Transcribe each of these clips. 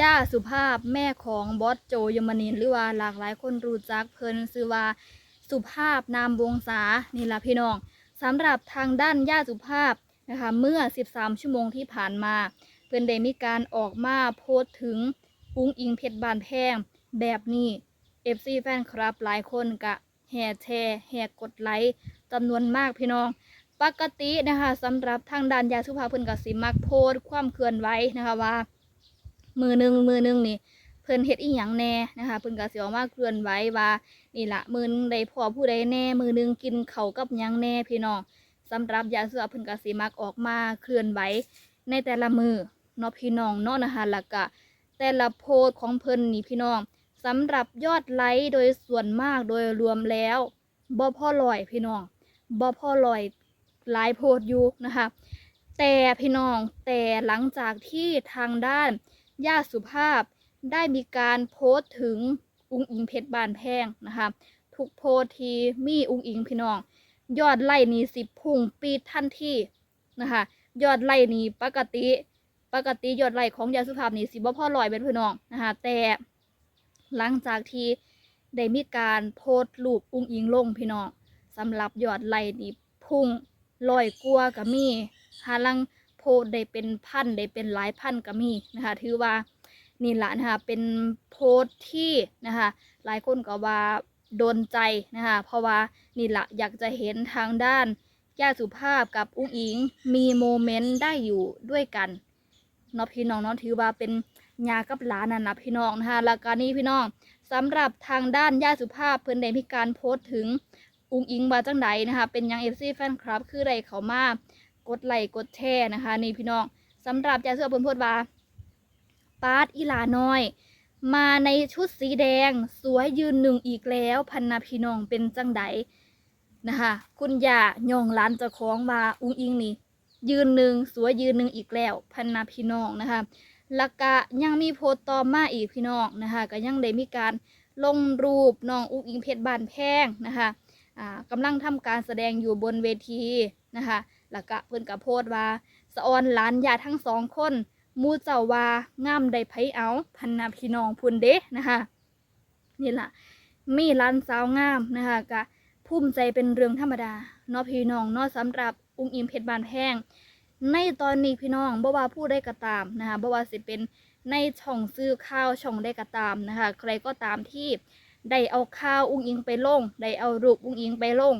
ย่าสุภาพแม่ของบอสโจยมนินหรือว่าหลากหลายคนรู้จักเพิ่นชื่อว่าสุภาพนามวงศานี่ล่ะพี่น้องสำหรับทางด้านย่าสุภาพนะคะเมื่อ 13 ชั่วโมงที่ผ่านมา เพิ่นได้มีการออกมาโพสต์ถึงอุ้งอิงเพชรบานแพงแบบนี้ FC แฟนคลับหลายคนกะแห่แชร์แห่กดไลค์จำนวนมากพี่น้อง ปกตินะคะสำหรับทางด้านยาสุภาพเพิ่นก็สิมักโพสต์ความเคลื่อนไหวนะคะว่า มือหนึ่งมือหนึ่งนี่เพิ่นเฮ็ดอีหยังแน่นะคะเพิ่นก็สิออกมาเคลื่อนไหวว่านี่ละมือนึงได้พอผู้ใดแน่ มือหนึงกินเขากับหยังแน่พี่น้องสำหรับยาเสุภาพเพิ่นก็สิมักออกมาเคลื่อนไหวในแต่ละมือเนาะพี่น้องเนาะนะคะแล้วก็แต่ละโพสของเพิ่นนี่พี่น้องสำหรับยอดไลค์โดยส่วนมากโดยรวมแล้วบ่พอลอยพี่น้องบ่พอลอยหลายโพสอยู่นะคะแต่พี่น้องแต่หลังจากที่ทางด้าน ย่าสุภาพได้มีการโพสต์ถึงอุงอิงเพชรบานแพงนะคะทุกโพสทีมีอุงอิงพี่น้อง ยอดไล่นี้สิพุ่งปีทันทีนะคะยอดไล่นี้ปกติ ปกติยอดไล่ของยาสุภาพนี่สิบ่พ่อลอยเป็นพี่น้องนะคะแต่หลังจากที่ได้มีการโพสต์รูปอุงอิงลงพี่น้องสำหรับยอดไล่นี้พุ่งลอยกลัวาก็มีหาลัง โพสได้เป็นพันได้เป็นหลายพันก็มีนะคะถือว่านี่แหละนะคะเป็นโพสที่นะคะหลายคนก็ว่าโดนใจนะคะเพราะว่านี่แหละอยากจะเห็นทางด้านย่าสุภาพกับอุ้งอิงมีโมเมนต์ได้อยู่ด้วยกันเนาะพี่น้องเนาะถือว่าเป็นยากับหลานนั่นะพี่น้องนะคะแล้วก็นี่พี่น้องสำหรับทางด้านย่าสุภาพเพิ่นได้มีการโพสต์ถึงอุ้งอิงว่าจังใดนะคะเป็นยังเอฟซีแฟนคลับคือได้เขามา กดไลค์กดแชร์นะคะ นี่พี่น้องสำหรับยาเสื้อเพิ่นพูดว่าปาดอีหลาน้อย มาในชุดสีแดง สวยยืนหนึ่งอีกแล้ว พันนาพี่น้องเป็นจังใดนะคะคุณย่าย่องร้านเจ้าของว่าอุ้งอิงนี่ยืนหนึ่งสวยยืนหนึ่งอีกแล้ว พันนาพี่น้องนะคะแล้วก็ยังมีโพสต์ต่อมาอีกพี่น้องนะคะก็ยังได้มีการลงรูปน้องอุ้งอิงเพชรบานแพงนะคะอ่ากำลังทำการแสดงอยู่บนเวที นะคะแล้วก็เพิ่นก็โพสต์ว่าสะออนหลานยาทั้งสองคนมูเจ้าว่างามได้ไผเอา พันนาพี่น้องพุ่นเด้นะคะนี่ล่ะมีหลานสาวงามนะคะก็ภูมิใจเป็นเรื่องธรรมดาเนาะพี่น้องเนาะสำหรับอุ้งอิมเพชรบานแพงในตอนนี้พี่น้องบ่ว่าผู้ได้ก็ตามนะคะบ่ว่าสิเป็นในช่องซื้อข้าวช่องได้ก็ตามนะคะใครก็ตามที่ได้เอาข้าวอุ้งอิงไปลงได้เอารูปอุ้งอิงไปลง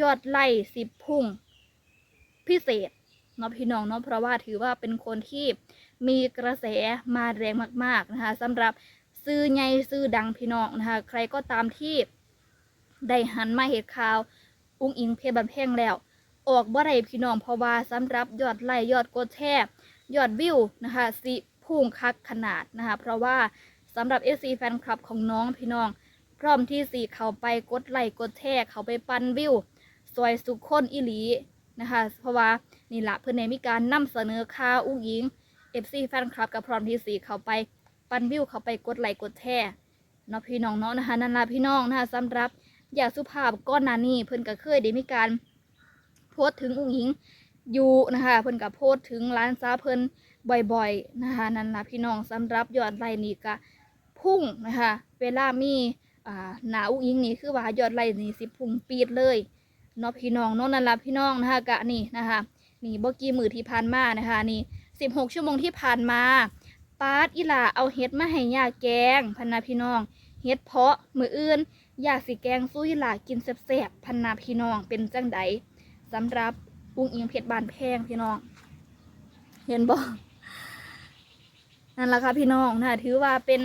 ยอดไล่สิบพุ่ง พิเศษเนาะพี่น้องเนาะเพราะว่าถือว่าเป็นคนที่มีกระแสมาแรงมาก ๆนะคะสำหรับซื้อใหญ่ซื้อดังพี่น้องนะคะใครก็ตามที่ได้หันมาเหตุข่าว อุ้งอิงเพบันเพ่งแล้ว ออกบ่ได้พี่น้องเพราะว่าสำหรับยอดไลค์ยอดกดแชร์ยอดวิวนะคะสิพุ่งคักขนาดนะคะเพราะว่าสำหรับ FC แฟนคลับของน้องพี่น้อง พร้อมที่สิเขาไปกดไลค์กดแชร์เขาไปปันวิวสวยสุขคนอีหลี นะคะ เพราะว่านี่แหละเพื่อนในมีการนำเสนอข่าวอุ้งยิง FC แฟนคลับกับพร้อมที่สีเขาไปปันวิวเขาไปกดไลค์กดแชร์เนาะพี่น้องเนาะนะคะนั่นละพี่น้องนะคะสำหรับอยากสุภาพก้อนนานี่เพิ่อนก็เคยได้มีการโพสต์ถึงอุ้งยิงอยู่นะคะเพิ่อนก็โพสต์ถึงร้านซาเพิ่อนบ่อยๆนะคะนั่นละพี่น้องสำหรับยอดไลค์นี่ก็พุ่งนะคะเวลามีหนาอุ้งยิงนี่คือว่ายอดไลค์นี่สิพุ่งปีดเลย เนาะพี่น้องเนาะนั่นละพี่น้องนะคะกะนี่นะคะนี่บ่กี่มือที่ผ่านมานะคะนี่สิบหกชั่วโมงที่ผ่านมาปาดอีหลาเอาเฮ็ดมาให้ยาแกงพันนาพี่น้องเฮ็ดเพาะมืออื่นอยากสิแกงสู้อีหลากินแซ่บๆพันนาพี่น้องเป็นจังใดสำหรับอุ้งอิงเพชรบานแพงพี่น้อง เห็นบ่นั่นแหละค่ะพี่น้องนะคะถือว่าเป็น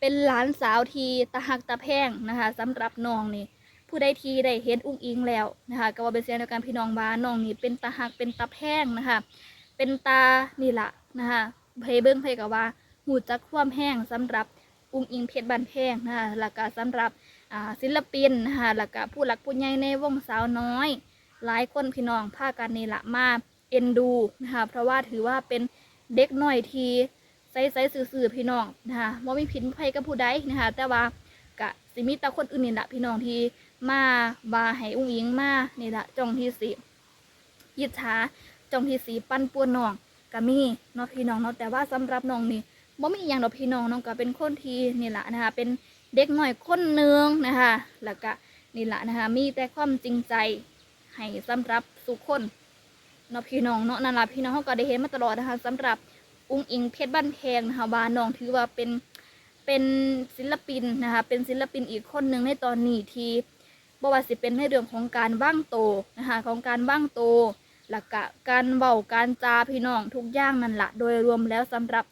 เป็นหลานสาวทีตะหักตะแพงนะคะสำหรับน้องนี่ ผู้ใดทีได้เห็นอุ้งอิงแล้วนะคะก็ว่าเป็นเสียงเดียวกันพี่น้องว่าน้องนี่เป็นตาหักเป็นตาแพงนะคะ เป็นตานี่ละนะคะเพเบิ้งเพกับว่าหูจักความแห้งสำหรับอุ้งอิงเพชรบันแพงนะคะแล้วก็สำหรับศิลปินนะคะแล้วก็ผู้หลักผู้ใหญ่ในวงสาวน้อย หลายคนพี่น้องพากันนี่ละมาเอ็นดูนะคะเพราะว่าถือว่าเป็นเด็กหน้อยที่ใสๆสื่อๆพี่น้องนะคะว่ามีพิษภัยกับผู้ใดนะคะแต่ว่ากะสิมีแต่คนอื่นนี่แหละพี่น้องที่ มาว่าให้อุ้งอิงมานี่ละจองที่สียิจฉาจองที่สีปั้นป่วนน้องก็มีเนาะพี่น้องเนาะแต่ว่าสำหรับน้องนี่บ่มีอย่างดอกพี่น้องน้องก็เป็นคนที่นี่ละนะคะเป็นเด็กหน่อยคนนึงนะคะแล้วก็นี่ละนะคะมีแต่ความจริงใจให้สำหรับสุกคนเนาะพี่น้องเนาะนั่นละพี่น้องเขาก็ได้เห็นมาตลอดนะคะสำหรับอุ้งอิงเพชรบ้านแพงนะคะว่าน้องถือว่าเป็นเป็นศิลปินนะคะเป็นศิลปินอีกคนหนึ่งในตอนนี้ที่ บ่ว่าสิเป็นในเรื่องของการว่างโตนะคะของการว่างโตหลักกะการเว้าการจาพี่น้องทุกอย่างนั่นละโดยรวมแล้วสำหรับ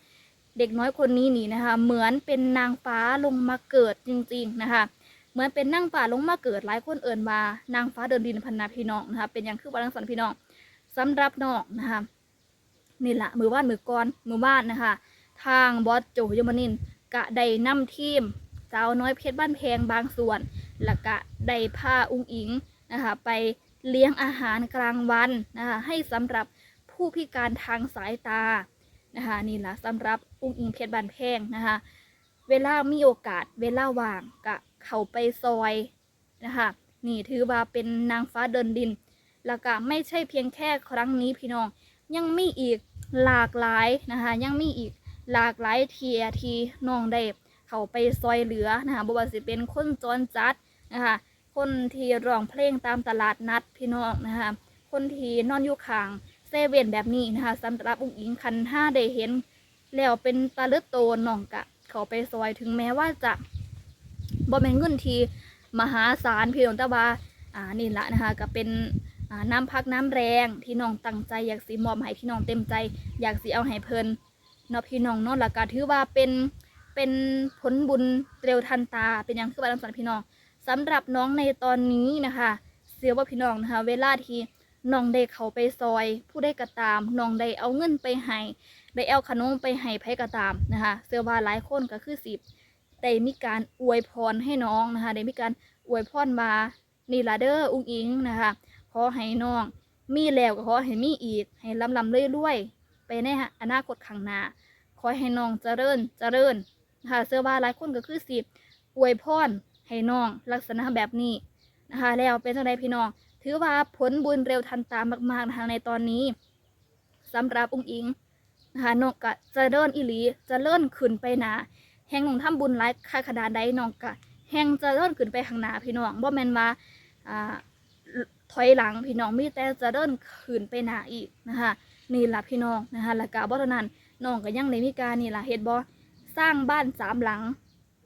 เด็กน้อยคนนี้นี่นะคะเหมือนเป็นนางฟ้าลงมาเกิดจริง ๆนะคะเหมือนเป็นนางฟ้าลงมาเกิดหลายคนเอิ่นมานางฟ้าเดินดินพันนาพี่น้องนะคะเป็นอย่างคือวันสันพี่น้องสำหรับน้องนะคะนี่แหละมือว่านมือก่อนมือว่านนะคะทางบอสโจยมนินกะได้นำทีมสาวน้อยเพชรบ้านแพงบางส่วน แล้วก็ได้พาอุ้งอิงนะคะไปเลี้ยงอาหารกลางวันนะคะให้สำหรับผู้พิการทางสายตานะคะนี่แหละสำหรับอุ้งอิงเพชรบานแพงนะคะเวลามีโอกาสเวลาว่างกะเข้าไปซอยนะคะนี่ถือว่าเป็นนางฟ้าเดินดิน แล้วก็ไม่ใช่เพียงแค่ครั้งนี้พี่น้อง ยังมีอีกหลากหลายนะคะยังมีอีกหลากหลายเทียทีน้องได้เข้าไปซอยเหลือนะคะบ่ว่าสิเป็นคนจรจัด นะคะคนที่ร้องเพลงตามตลาดนัดพี่น้องนะคะคนที่นอนอยู่ข้างเซเว่นแบบนี้นะคะสำหรับอุ้งอิงคันห้าได้เห็น แล้วเป็นตาเลือดโตน้องกะ เขาไปซอยถึงแม้ว่าจะบ่แม่นเงินทีมหาศาลพี่น้องแต่ว่าอ่านี่ละนะคะก็เป็นน้ำพักน้ำแรงที่น้องตั้งใจอยากสิมอบให้พี่น้องเต็มใจ อยากสิเอาให้เพลินเนาะพี่น้องเนาะแล้วก็ถือว่าเป็นเป็นผลบุญเร็วทันตาเป็นอย่างคือบ้านสันพี่น้อง สำหรับน้องในตอนนี้นะคะ เสียว่าพี่น้องนะคะ เวลาที่น้องได้เขาไปซอย ผู้ได้กระตามน้องได้เอาเงินไปให้ได้เอาขนมไปให้ไผกระตามนะคะ เสื้อว่าหลายคนก็คือสิบได้มีการอวยพรให้น้องนะคะได้มีการอวยพรมานี่ละเด้ออุ้งอิงนะคะขอให้น้องมีแล้วก็ขอให้มีอีก ให้ลำลำเรื่อยๆไปในอนาคตข้างหน้าขอให้น้องเจริญเจริญนะคะเสื้อว่าหลายคนก็คือสิบอวยพร ให้น้องลักษณะแบบนี้นะคะ แล้วเป็นจังไดพี่น้อง ถือว่าผลบุญเร็วทันตามากๆนะคะในตอนนี้สำหรับอุ้งอิงนะคะน้องกะจะเลื่อนอิลีจะเลื่อนขึ้นไปหนาแห่งน้องทำบุญหลายค่าขนาดใดน้องกะแห่งจะเลื่อนขึ้นไปข้างหน้าพี่น้องบ่แม่นว่าอ่าถอยหลังพี่น้องมีแต่จะเลื่อนขึ้นไปหนาอีกนะคะนี่ล่ะพี่น้องนะคะล้วก็บ่เท่านั้นน้องก็ยังได้มีการนี่ล่ะเฮ็ดบ่สร้างบ้านสามหลัง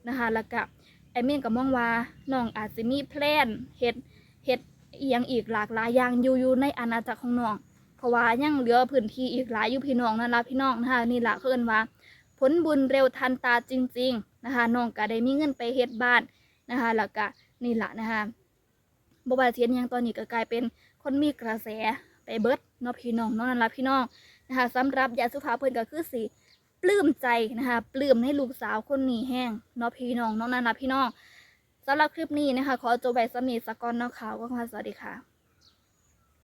นะคะล้วก็ ไอเมนก็มองว่าน้องอาจจะมีแพลนเฮ็ดเฮ็ดอียงอีกหลากหลายอย่างอยู่อยู่ในอาณาจักรของน้อง เพราะว่ายังเหลือพื้นที่อีกหลายอยู่พี่น้องนั่นละพี่น้องนะคะนี่ละคือเอิ้นว่า ผลบุญเร็วทันตาจริง ๆนะคะน้องก็ได้มีเงินไปเฮ็ดบ้านนะคะแล้วก็นี่ละนะคะบว่าเทียนยังตอนนี้ก็กลายเป็นคนมีกระแสไปเบิดเนาะพี่น้องเนาะนั่นละพี่น้องนะคะสำหรับยาสุภาเพิ่นก็คือสี ปลื้มใจนะคะปลื้มให้ลูกสาวคนนี้แห้งเนาะพี่น้องน้องนันนพี่น้องสำหรับคลิปนี้นะคะ ขอจบไว้สมีสกอนเนาะข่าวก็ค่ะสวัสดีค่ะ